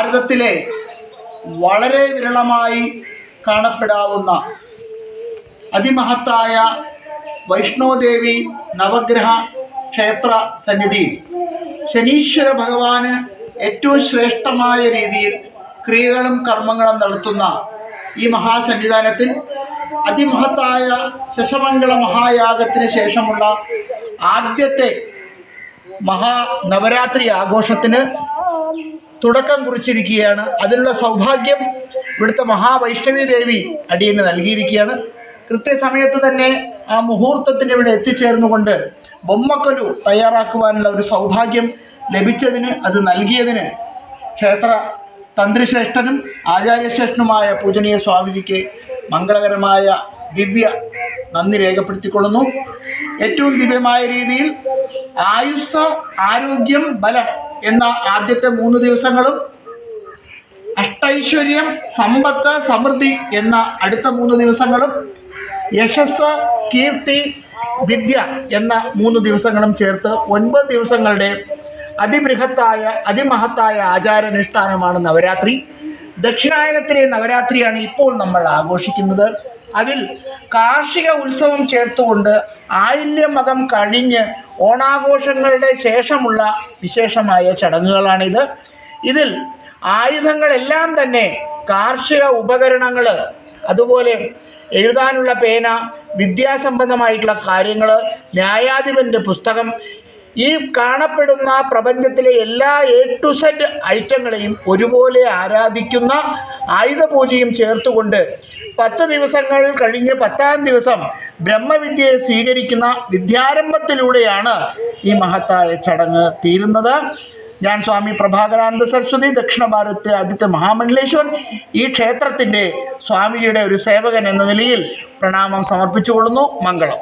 ഭാരതത്തിലെ വളരെ വിരളമായി കാണപ്പെടാവുന്ന അതിമഹത്തായ വൈഷ്ണോദേവി നവഗ്രഹ ക്ഷേത്ര സന്നിധി ശനീശ്വര ഭഗവാന് ഏറ്റവും ശ്രേഷ്ഠമായ രീതിയിൽ ക്രിയകളും കർമ്മങ്ങളും നടത്തുന്ന ഈ മഹാസന്നിധാനത്തിൽ അതിമഹത്തായ ശശമംഗള മഹായാഗത്തിന് ശേഷമുള്ള ആദ്യത്തെ മഹാനവരാത്രി ആഘോഷത്തിന് തുടക്കം കുറിച്ചിരിക്കുകയാണ്. അതിനുള്ള സൗഭാഗ്യം ഇവിടുത്തെ മഹാവൈഷ്ണവി ദേവി അടിയന് നൽകിയിരിക്കുകയാണ്. കൃത്യസമയത്ത് തന്നെ ആ മുഹൂർത്തത്തിന് ഇവിടെ എത്തിച്ചേർന്നുകൊണ്ട് ബൊമ്മക്കൊലു തയ്യാറാക്കുവാനുള്ള ഒരു സൗഭാഗ്യം ലഭിച്ചതിന് അത് നൽകിയതിന് ക്ഷേത്ര തന്ത്രിശ്രേഷ്ഠനും ആചാര്യശ്രേഷ്ഠനുമായ പൂജനീയ സ്വാമിജിക്ക് മംഗളകരമായ ദിവ്യ നന്ദി രേഖപ്പെടുത്തിക്കൊള്ളുന്നു. ഏറ്റവും ദിവ്യമായ രീതിയിൽ ആയുസ് ആരോഗ്യം ബലം എന്ന ആദ്യത്തെ മൂന്ന് ദിവസങ്ങളും അഷ്ടൈശ്വര്യം സമ്പത്ത് സമൃദ്ധി എന്ന അടുത്ത മൂന്ന് ദിവസങ്ങളും യശസ് കീർത്തി വിദ്യ എന്ന മൂന്ന് ദിവസങ്ങളും ചേർത്ത് ഒൻപത് ദിവസങ്ങളുടെ അതിബൃഹത്തായ അതിമഹത്തായ ആചാരാനുഷ്ഠാനമാണ് നവരാത്രി. ദക്ഷിണായനത്തിലെ നവരാത്രിയാണ് ഇപ്പോൾ നമ്മൾ ആഘോഷിക്കുന്നത്. അതിൽ കാർഷിക ഉത്സവം ചേർത്തുകൊണ്ട് ആയില്യമകം കഴിഞ്ഞ് ഓണാഘോഷങ്ങളുടെ ശേഷമുള്ള വിശേഷമായ ചടങ്ങുകളാണിത്. ഇതിൽ ആയുധങ്ങളെല്ലാം തന്നെ കാർഷിക ഉപകരണങ്ങൾ അതുപോലെ എഴുതാനുള്ള പേന വിദ്യാസംബന്ധമായിട്ടുള്ള കാര്യങ്ങൾ ന്യായാധിപന്റെ പുസ്തകം ഈ കാണപ്പെടുന്ന പ്രപഞ്ചത്തിലെ എല്ലാ എ ടു സെറ്റ് ഐറ്റങ്ങളെയും ഒരുപോലെ ആരാധിക്കുന്ന ആയുധപൂജയും ചേർത്തുകൊണ്ട് പത്ത് ദിവസങ്ങൾ കഴിഞ്ഞ് പത്താം ദിവസം ബ്രഹ്മവിദ്യയെ സ്വീകരിക്കുന്ന വിദ്യാരംഭത്തിലൂടെയാണ് ഈ മഹത്തായ ചടങ്ങ് തീരുന്നത്. ഞാൻ സ്വാമി പ്രഭാകരാനന്ദ സരസ്വതി ദക്ഷിണ ഭാരതത്തിലെ ആദ്യത്തെ മഹാമണ്ഡലേശ്വർ ഈ ക്ഷേത്രത്തിന്റെ സ്വാമിയുടെ ഒരു സേവകൻ എന്ന നിലയിൽ പ്രണാമം സമർപ്പിച്ചുകൊള്ളുന്നു. മംഗളം.